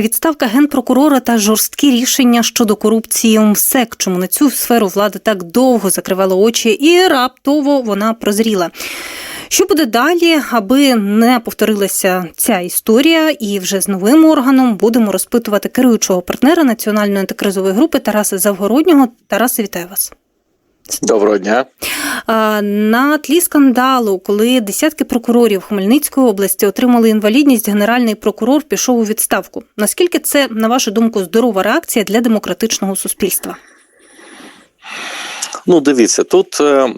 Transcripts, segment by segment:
відставка генпрокурора та жорсткі рішення щодо корупції у МСЕК. Чому на цю сферу влада так довго закривала очі, і раптово вона прозріла. Що буде далі, аби не повторилася ця історія, і вже з новим органом будемо розпитувати керуючого партнера національної антикризової групи Тараса Завгороднього. Тарасе, вітаю вас. Доброго дня. На тлі скандалу, коли десятки прокурорів Хмельницької області отримали інвалідність, генеральний прокурор пішов у відставку. Наскільки це, на вашу думку, здорова реакція для демократичного суспільства? Ну, дивіться, тут е,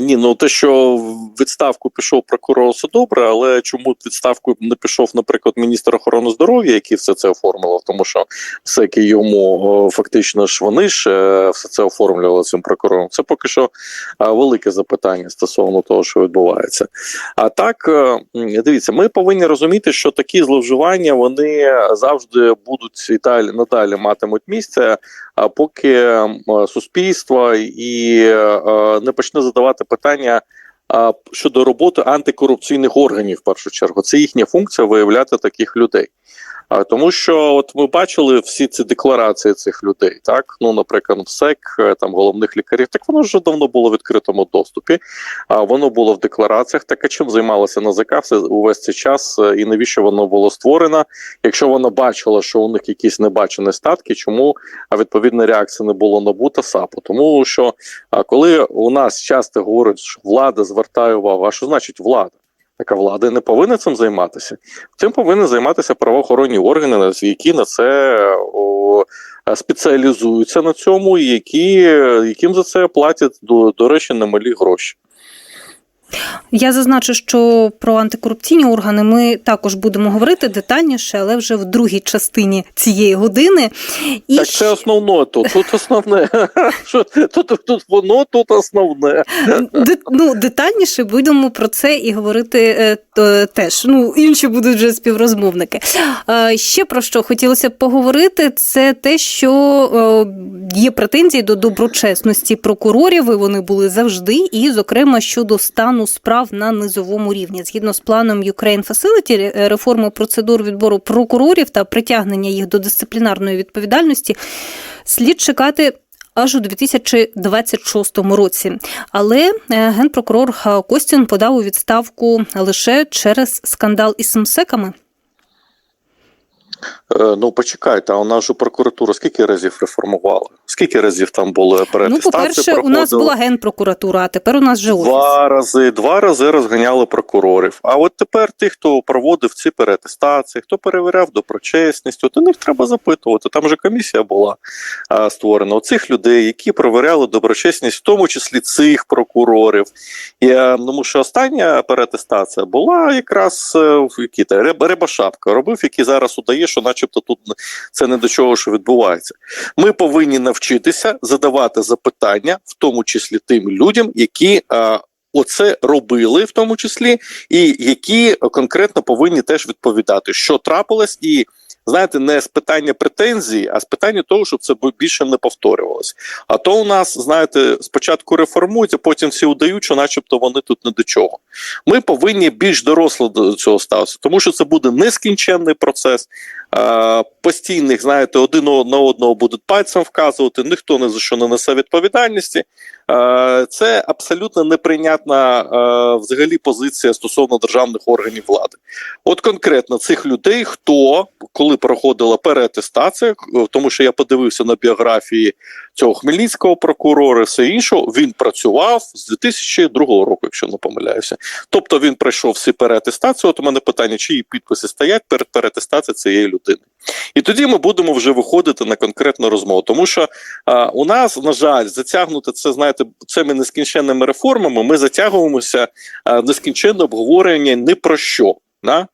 ні, ну те, що в відставку пішов прокурор, все добре, але чому відставку не пішов, наприклад, міністр охорони здоров'я, який все це оформило, тому що все йому фактично ж вони ж е, все це оформлювали цим прокурором. Це поки що е, велике запитання стосовно того, що відбувається. А так, е, дивіться, ми повинні розуміти, що такі зловживання вони завжди будуть і далі надалі матимуть місце, поки е, суспільство і е, не почне задавати питання щодо роботи антикорупційних органів, в першу чергу, це їхня функція виявляти таких людей. А, тому що от ми бачили всі ці декларації цих людей, так ну, наприклад, МСЕК, е, там головних лікарів, так воно вже давно було в відкритому доступі. А воно було в деклараціях. Так а чим займалося НАЗК все увесь цей час, е, і навіщо воно було створено? Якщо вона бачила, що у них якісь небачені статки, чому а відповідна реакція не було набута САПу? Тому що а, коли у нас часто говорять, що влада звертає увагу, а що значить влада? Така влада не повинна цим займатися. Цим повинні займатися правоохоронні органи, які на це о, спеціалізуються на цьому, і які, яким за це платять до, до речі, немалі гроші. Я зазначу, що про антикорупційні органи ми також будемо говорити детальніше, але вже в другій частині цієї години. І Так це основне тут. Тут основне. Тут, тут воно тут основне. Ну, детальніше будемо про це і говорити е, теж. Ну, інші будуть вже співрозмовники. Е, Ще про що хотілося б поговорити, це те, що е, є претензії до доброчесності прокурорів, і вони були завжди, і, зокрема, щодо стану справ на низовому рівні. Згідно з планом Ukraine Facility, е, реформи процедур відбору прокурорів та притягнення їх до дисциплінарної відповідальності, слід чекати аж у 2026 році. Але е, генпрокурор Ха- Костін подав у відставку лише через скандал із МСЕКами. Е, Ну почекайте, а у нас же прокуратура скільки разів реформувала? Скільки разів там були Ну, переатестації по-перше, у нас була генпрокуратура, а тепер у нас вже офіс. Два рази, два рази розганяли прокурорів. А от тепер ті, хто проводив ці переатестації, хто перевіряв доброчесність, от у них треба запитувати. Там же комісія була а, створена. Оцих людей, які перевіряли доброчесність, в тому числі цих прокурорів. І, а, тому що остання переатестація була якраз е, в якій та Реб- робив, який зараз удає, що, начебто, тут це не до чого, що відбувається. Ми повинні навчитися задавати запитання, в тому числі тим людям, які оце робили, в тому числі, і які конкретно повинні теж відповідати, що трапилось, і знаєте, не з питання претензій, а з питання того, щоб це більше не повторювалось. А то у нас, знаєте, спочатку реформують, а потім всі удають, що, начебто, вони тут не до чого. Ми повинні більш доросло до цього ставитися, тому що це буде нескінченний процес. Постійних, знаєте, один на одного будуть пальцем вказувати, ніхто ні за що не несе відповідальності. Е, це абсолютно неприйнятна е, взагалі позиція стосовно державних органів влади. От конкретно цих людей, хто коли проходила переатестація, тому що я подивився на біографії цього хмельницького прокурора, все інше, він працював з 2002 року, якщо не помиляюся. Тобто він пройшов всі переатестації. От у мене питання, чиї підписи стоять перед переатестацією цієї людини. І тоді ми будемо вже виходити на конкретну розмову, тому що а, у нас, на жаль, затягнути це, знаєте, цими нескінченними реформами. Ми затягуємося а, нескінченне обговорення ні про що. Да?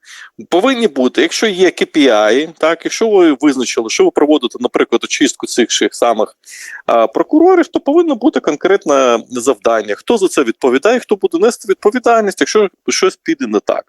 Повинні бути, якщо є KPI, так, якщо ви визначили, що ви проводите, наприклад, очистку цих самих а, прокурорів, то повинно бути конкретне завдання. Хто за це відповідає, хто буде нести відповідальність, якщо щось піде не так.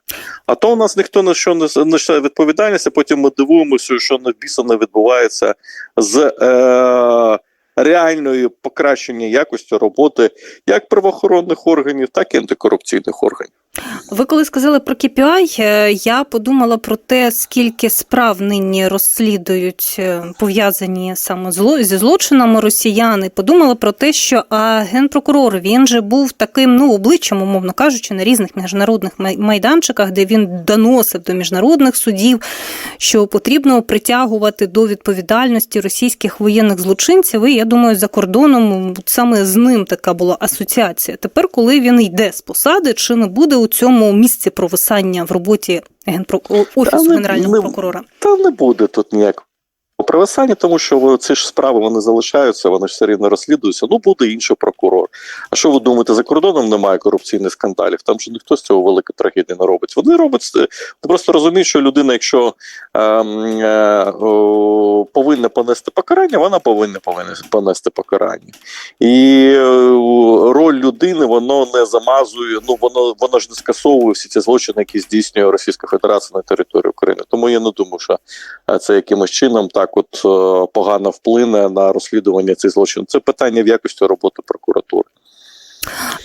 А то у нас ніхто на що не несе відповідальність, а потім ми дивуємося, що не відбувається з е, реальною покращення якості роботи як правоохоронних органів, так і антикорупційних органів. Ви коли сказали про KPI, е, я подумала про те, скільки справ нині розслідують е, пов'язані саме зі злочинами росіяни. Подумала про те, що а, генпрокурор він же був таким ну обличчям, умовно кажучи, на різних міжнародних майданчиках, де він доносив до міжнародних судів, що потрібно притягувати до відповідальності російських воєнних злочинців. І я думаю, за кордоном саме з ним така була асоціація. Тепер, коли він йде з посади, чи не буде у цьому місці провисання в роботі генпро... офісу не- генерального не- прокурора? Та не буде тут ніякого привисання, тому що ці ж справи вони залишаються, вони ж все рівно розслідуються. Ну буде інший прокурор. А що ви думаєте, за кордоном немає корупційних скандалів? Там же ніхто з цього великої трагедії не робить. Вони роблять ти просто розумієш, що людина, якщо ем, е, о, повинна понести покарання, вона повинна повинна понести покарання. І е, роль людини воно не замазує. Ну воно воно ж не скасовує всі ці злочини, які здійснює Російська Федерація на території України. Тому я не думаю, що е, це якимось чином так от е, погано вплине на розслідування цих злочинів. Це питання в якості роботи прокуратури.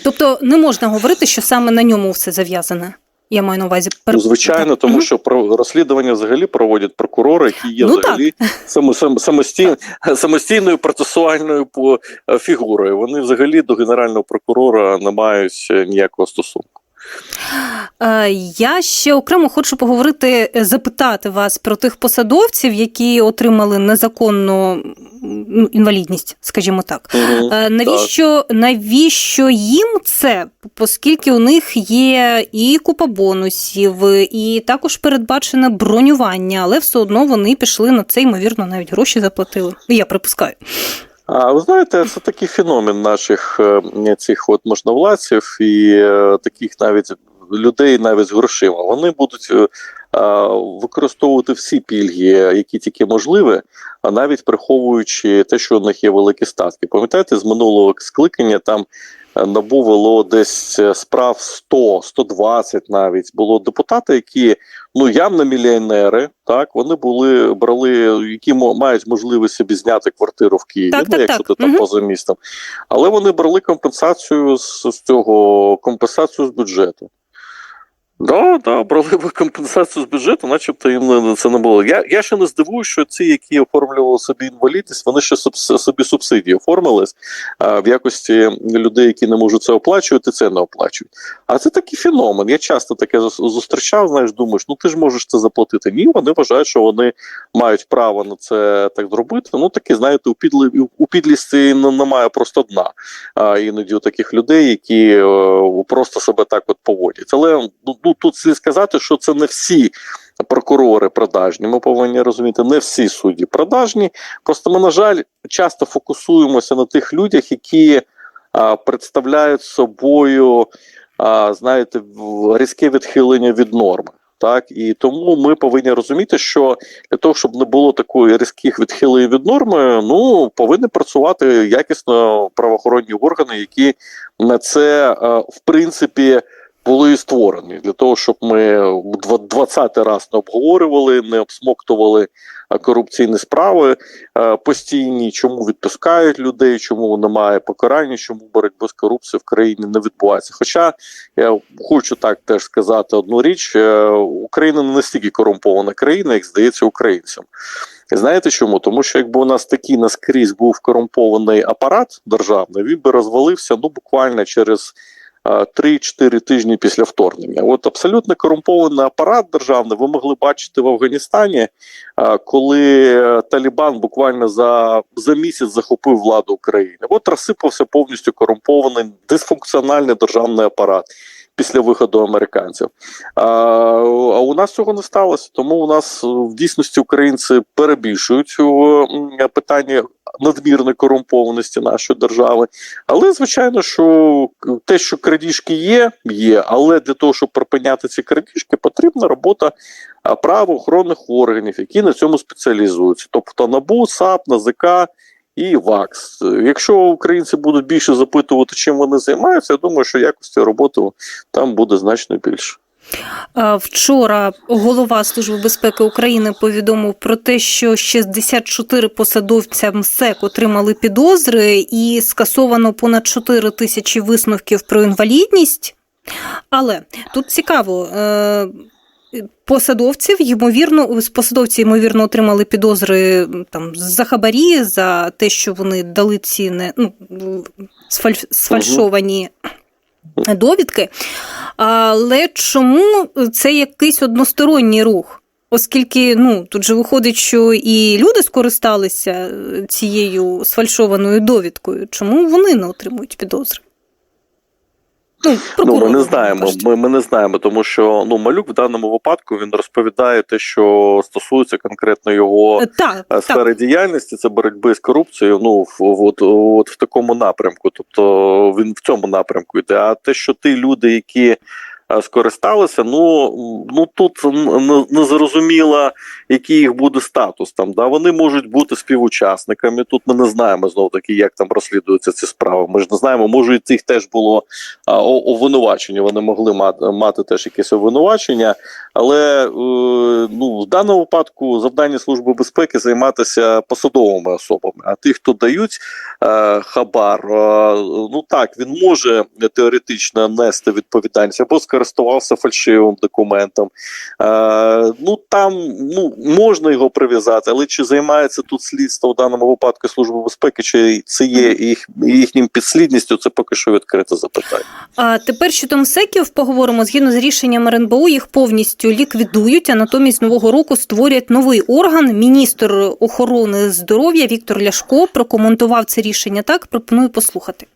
Тобто не можна говорити, що саме на ньому все зав'язане. Я маю на увазі Ну, звичайно, тому що про розслідування взагалі проводять прокурори, які є Ну, взагалі само, сам, самостій, самостійною процесуальною по- е, фігурою. Вони взагалі до генерального прокурора не мають е, ніякого стосунку. Е, Я ще окремо хочу поговорити, е, запитати вас про тих посадовців, які отримали незаконну ну, інвалідність, скажімо так. Е, Навіщо, навіщо їм це? Оскільки у них є і купа бонусів, і також передбачене бронювання, але все одно вони пішли на це, ймовірно, навіть гроші заплатили. Я припускаю. А ви знаєте, це такий феномен наших е, цих от можновладців і е, таких навіть людей навіть з грошима. Вони будуть е, використовувати всі пільги, які тільки можливі, а навіть приховуючи те, що у них є великі статки. Пам'ятаєте, з минулого скликання там. Е, НАБУ вело десь е, справ 100, 120 навіть. Було депутати, які ну явно мільйонери, так вони були брали, які мають можливість собі зняти квартиру в Києві, Так, ну, так, якщо так. ти там угу. поза містом. Але вони брали компенсацію з, з цього компенсацію з бюджету. Да, да, брали би компенсацію з бюджету, начебто їм це не було. Я, я ще не здивую, що ці, які оформлювали собі інвалідність, вони ще собі субсидії оформились а, в якості людей, які не можуть це оплачувати, це не оплачують. А це такий феномен. Я часто таке зустрічав. Знаєш, думаєш, ну ти ж можеш це заплатити. Ні, вони вважають, що вони мають право на це так зробити. Ну таке, знаєте, у підлі у підлісті немає просто дна. А іноді у таких людей, які е, просто себе так от поводять. Але ну, ну тут слід сказати, що це не всі. Прокурори продажні, ми повинні розуміти, не всі судді продажні. Просто ми, на жаль, часто фокусуємося на тих людях, які а, представляють собою, а, знаєте, різке відхилення від норми. Так, і тому ми повинні розуміти, що для того, щоб не було такої різких відхилень від норми, ну повинні працювати якісно правоохоронні органи, які на це в принципі були і створені для того, щоб ми 20 раз не обговорювали, не обсмоктували е, корупційні справи е, постійні, чому відпускають людей, чому немає покарання, чому боротьба з корупцією в країні не відбувається. Хоча я хочу так теж сказати одну річ: е, Україна не настільки корумпована країна, як здається українцям. Знаєте чому? Тому що якби у нас такий наскрізь був корумпований апарат державний, він би розвалився ну буквально через. Е, 3-4 тижні після вторгнення. От абсолютно корумпований апарат державний ви могли бачити в Афганістані, коли е, Талібан буквально за, за місяць захопив владу України. От розсипався повністю корумпований дисфункціональний державний апарат після виходу американців. А, а у нас цього не сталося. Тому у нас е, в дійсності українці перебільшують е, м, питання надмірної корумпованості нашої держави. Але звичайно, що те, що крадіжки є, є. Але для того, щоб припиняти ці крадіжки, потрібна робота правоохоронних органів, які на цьому спеціалізуються. Тобто НАБУ, САП, НАЗК і ВАКС. Якщо українці будуть більше запитувати, чим вони займаються, я думаю, що якості роботи там буде значно більше. Вчора голова Служби безпеки України повідомив про те, що 64 посадовця МСЕК отримали підозри і скасовано понад 4 тисячі висновків про інвалідність. Але тут цікаво. Посадовців, ймовірно, посадовці, ймовірно, отримали підозри там за хабарі, за те, що вони дали ці не, ну, сфаль- сфальшовані довідки. Але чому це якийсь односторонній рух? Оскільки ну, тут же виходить, що і люди скористалися е, цією сфальшованою довідкою, чому вони не отримують підозри? Ну, Ну, ми не знаємо. Ми, ми не знаємо, тому що ну малюк в даному випадку він розповідає те, що стосується конкретно його Е, Так, сфери так. діяльності, це боротьби з корупцією. Ну в от, от в такому напрямку. Тобто він в цьому напрямку йде. А те, що ти люди, які е, скористалися, ну ну тут не, зрозуміло, який їх буде статус. Там да вони можуть бути співучасниками. Тут ми не знаємо знов таки, як там розслідуються ці справи. Ми ж не знаємо, може і тих теж було обвинувачення. Вони могли мати, мати теж якесь обвинувачення, але е, ну в даному випадку завдання служби безпеки займатися посадовими особами. А ті, хто дають е, хабар, е, ну так він може теоретично нести відповідальність або скористувався фальшивим документом. Е, ну там ну можна його прив'язати, але чи займається тут слідство в даному випадку служби безпеки, чи це є їх їхнім підслідністю? Це поки що відкрите запитання. А тепер щодо МСЕКів поговоримо. Згідно з рішенням РНБО, їх повністю ліквідують, а натомість нового року створять новий орган. Міністр охорони здоров'я Віктор Ляшко прокоментував це рішення. Так пропоную послухати.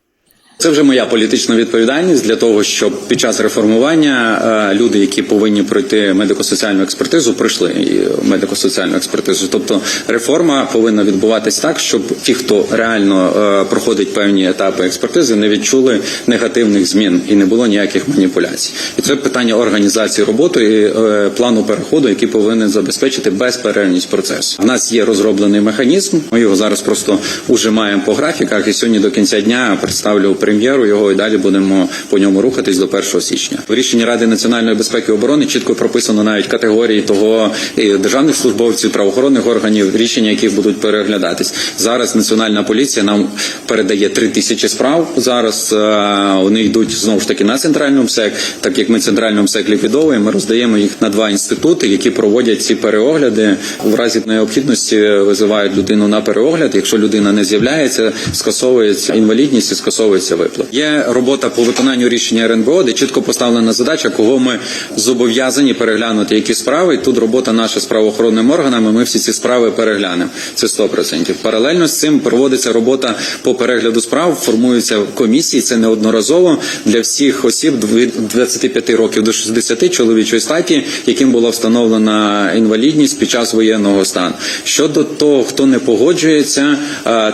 Це вже моя політична відповідальність для того, щоб під час реформування е, люди, які повинні пройти медико-соціальну експертизу, пройшли медико-соціальну експертизу. Тобто реформа повинна відбуватись так, щоб ті, хто реально е, проходить певні етапи експертизи, не відчули негативних змін і не було ніяких маніпуляцій. І це питання організації роботи і е, плану переходу, який повинен забезпечити безперервність процесу. У нас є розроблений механізм. Ми його зараз просто ужимаємо по графіках. І сьогодні до кінця дня представлю прем'єру його і далі будемо по ньому рухатись до 1 січня. В рішенні Ради національної безпеки і оборони чітко прописано навіть категорії того і державних службовців, правоохоронних органів, рішення яких будуть переглядатись. Зараз національна поліція нам передає три тисячі справ. Зараз е, вони йдуть знову ж таки на центральному МСЕК. Так як ми центральному МСЕК ліквідовуємо, ми роздаємо їх на два інститути, які проводять ці переогляди. В разі необхідності визивають людину на переогляд. Якщо людина не з'являється, скасовується інвалідність і скасовується виплат. Є робота по виконанню рішення РНБО, де чітко поставлена задача, кого ми зобов'язані переглянути, які справи. І тут робота наша з правоохоронними органами. Ми всі ці справи переглянемо. Це 100%. Паралельно з цим проводиться робота по перегляду справ. Формуються комісії. Це неодноразово для всіх осіб від 25 років до 60 чоловічої статі, яким була встановлена інвалідність під час воєнного стану. Щодо того, хто не погоджується,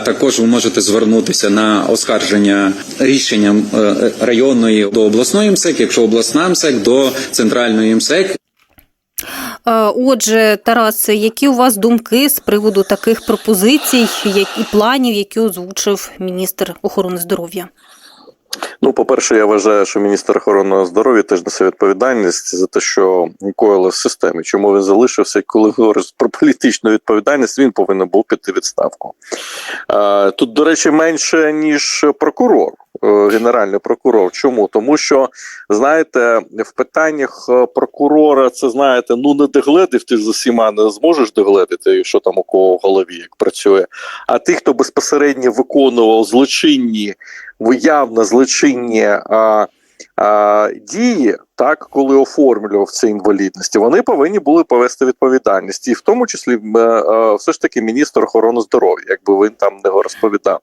також ви можете звернутися на оскарження рішенням е, районної до обласної МСЕК, якщо обласна МСЕК, до центральної МСЕК. Отже, Тарас, які у вас думки з приводу таких пропозицій і планів, які озвучив міністр охорони здоров'я? Ну, по-перше, я вважаю, що міністр охорони здоров'я теж несе відповідальність за те, що коїло в системі. Чому він залишився? Коли говориш про політичну відповідальність, він повинен був піти відставку. Е, Тут, до речі, менше ніж прокурор, е, генеральний прокурор. Чому? Тому що знаєте, в питаннях е, прокурора це знаєте, ну не догледив ти з усіма не зможеш догледити, що там у кого в голові як працює. А тих, хто безпосередньо виконував злочинні, явно злочинні а, дії, так коли оформлював ці інвалідності, вони повинні були повести відповідальність, і в тому числі е, е, все ж таки міністр охорони здоров'я, якби він там не розповідав.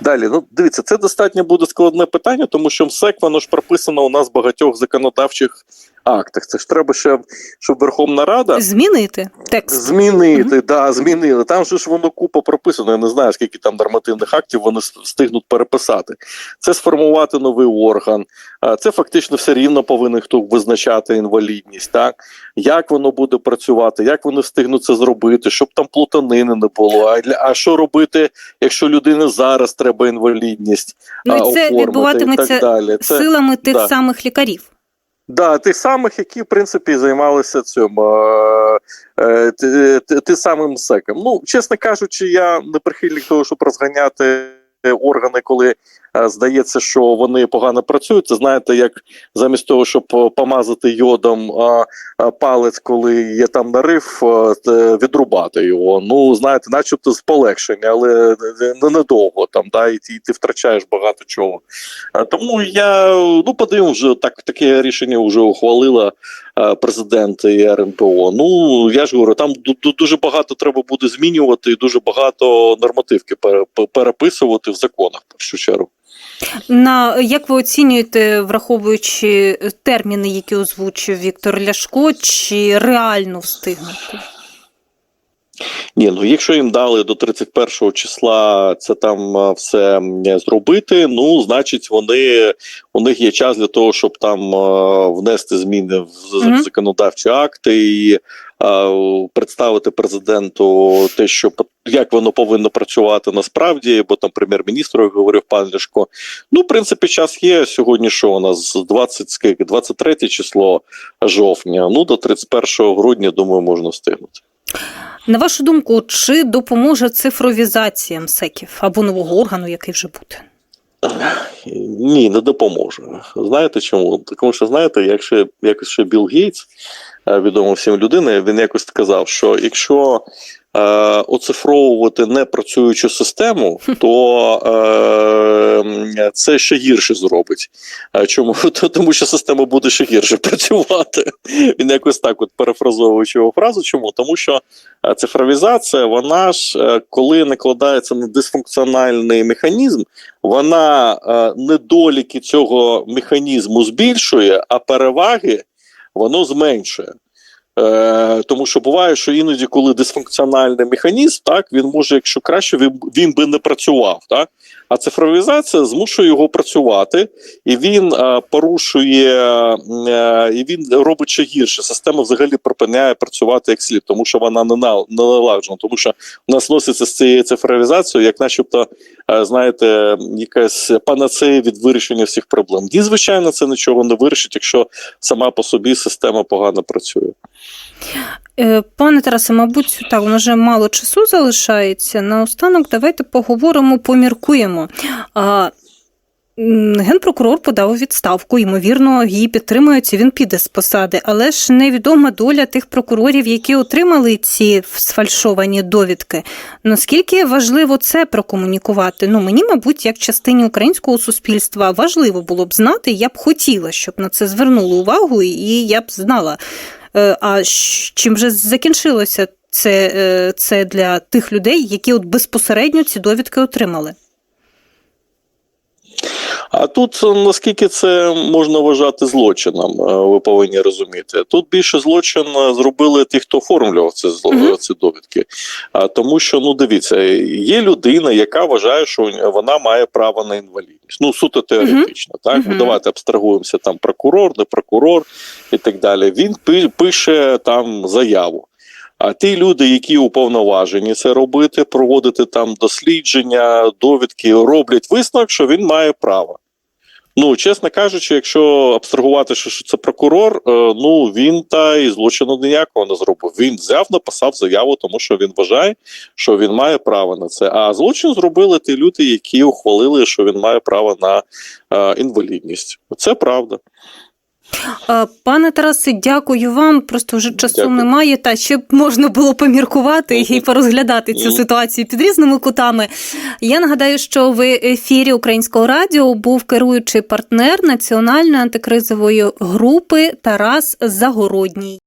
Далі, ну дивіться, це достатньо буде складне питання, тому що МСЕК воно ж прописано у нас багатьох законодавчих актах. Це ж треба ще, щоб Верховна Рада. Змінити текст. Змінити, да, змінили. Там же ж воно купа прописано. Я не знаю, скільки там нормативних актів вони встигнуть переписати. Це сформувати новий орган. Це фактично все рівно повинен хто визначати інвалідність. Так як воно буде працювати, як вони встигнуть це зробити, щоб там плутанини не було. А для а що робити, якщо людини зараз треба інвалідність? Ну і це оформити і відбуватиметься так далі. Це силами тих да. самих лікарів. Да, тих самих, які в принципі займалися цим е, е, тим самим секом. Ну, чесно кажучи, я не прихильник того, щоб розганяти органи, коли здається, що вони погано працюють. Це знаєте, як замість того, щоб е, помазати йодом а, палець, коли є там нарив, е, відрубати його. Ну знаєте, начебто з полегшення, але не недовго там, да, і, ти- втрачаєш багато чого. Е, Тому я ну подивимо, вже так таке рішення вже ухвалила е, президент і РНПО. Ну я ж говорю, там ду- ду- дуже багато треба буде змінювати, і дуже багато нормативки пере- переписувати в законах в першу чергу. На як ви оцінюєте, враховуючи терміни, які озвучив Віктор Ляшко, чи реально встигнути? Ні, ну якщо їм дали до 31 числа це там е, все зробити, ну значить вони у них є час для того, щоб там е, внести зміни в законодавчі акти і е, представити президенту те, що як воно повинно працювати насправді, бо там прем'єр-міністр говорив пан Ляшко. Ну, в принципі, час є сьогодні. Що у нас з 20, скільки, 23 число жовтня. Ну до 31 грудня, думаю, можна встигнути. На вашу думку, чи допоможе цифровізація МСЕКів або нового органу, який вже буде? Ні, не допоможе. Знаєте чому? Тому що знаєте, якщо якось ще Білл Гейтс, е, відома всім людина, він якось сказав, що якщо е, оцифровувати непрацюючу систему, то е, це ще гірше зробить. Е, Чому? Тому що система буде ще гірше працювати. Він якось так, от перефразовуючи його фразу. Чому? Тому що е, цифровізація, вона ж е, коли накладається на дисфункціональний механізм, вона е, недоліки цього механізму збільшує, а переваги воно зменшує. Е, тому що буває, що іноді, коли дисфункціональний механізм, так він може, якщо краще, він, він би не працював. Так? А цифровізація змушує його працювати, і він е, порушує, е, і він робить ще гірше. Система взагалі припиняє працювати як слід, тому що вона не на- налагоджена, тому що у нас носиться з цією цифровізацією, як начебто, е, знаєте, якась панацея від вирішення всіх проблем. Ні, звичайно, це нічого не вирішить, якщо сама по собі система погано працює. Е, Пане Тарасе, мабуть, так, у вже мало часу залишається. Наостанок давайте поговоримо, поміркуємо. А, Генпрокурор подав відставку, ймовірно, її підтримують, і він піде з посади. Але ж невідома доля тих прокурорів, які отримали ці сфальшовані довідки. Наскільки важливо це прокомунікувати? Ну, мені, мабуть, як частині українського суспільства важливо було б знати. Я б хотіла, щоб на це звернули увагу, і я б знала. Е, А чим же закінчилося це, е, це для тих людей, які от безпосередньо ці довідки отримали? А тут е, наскільки це можна вважати злочином, е, ви повинні розуміти. Тут більше злочин е, зробили ті, хто оформлював ці, зло- Мгм. ці довідки. А тому, що ну дивіться, є людина, яка вважає, що вона має право на інвалідність. Ну суто теоретично. Так Мгм. Ну, давайте абстрагуємося там прокурор, не прокурор і так далі. Він пи- пише там заяву. А ті люди, які уповноважені це робити, проводити там дослідження, довідки, роблять висновок, що він має право. Ну, чесно кажучи, якщо абстрагувати, що це прокурор, е, ну він та і злочину ніякого не зробив. Він взяв, написав заяву, тому що він вважає, що він має право на це. А злочин зробили ті люди, які ухвалили, що він має право на е, інвалідність. Це правда. Е, Пане Тарасе, дякую вам. Просто вже часу Дякую. немає. Та ще б можна було поміркувати і порозглядати цю ситуацію під різними кутами. Я нагадаю, що в ефірі Українського радіо був керуючий партнер національної антикризової групи Тарас Загородній.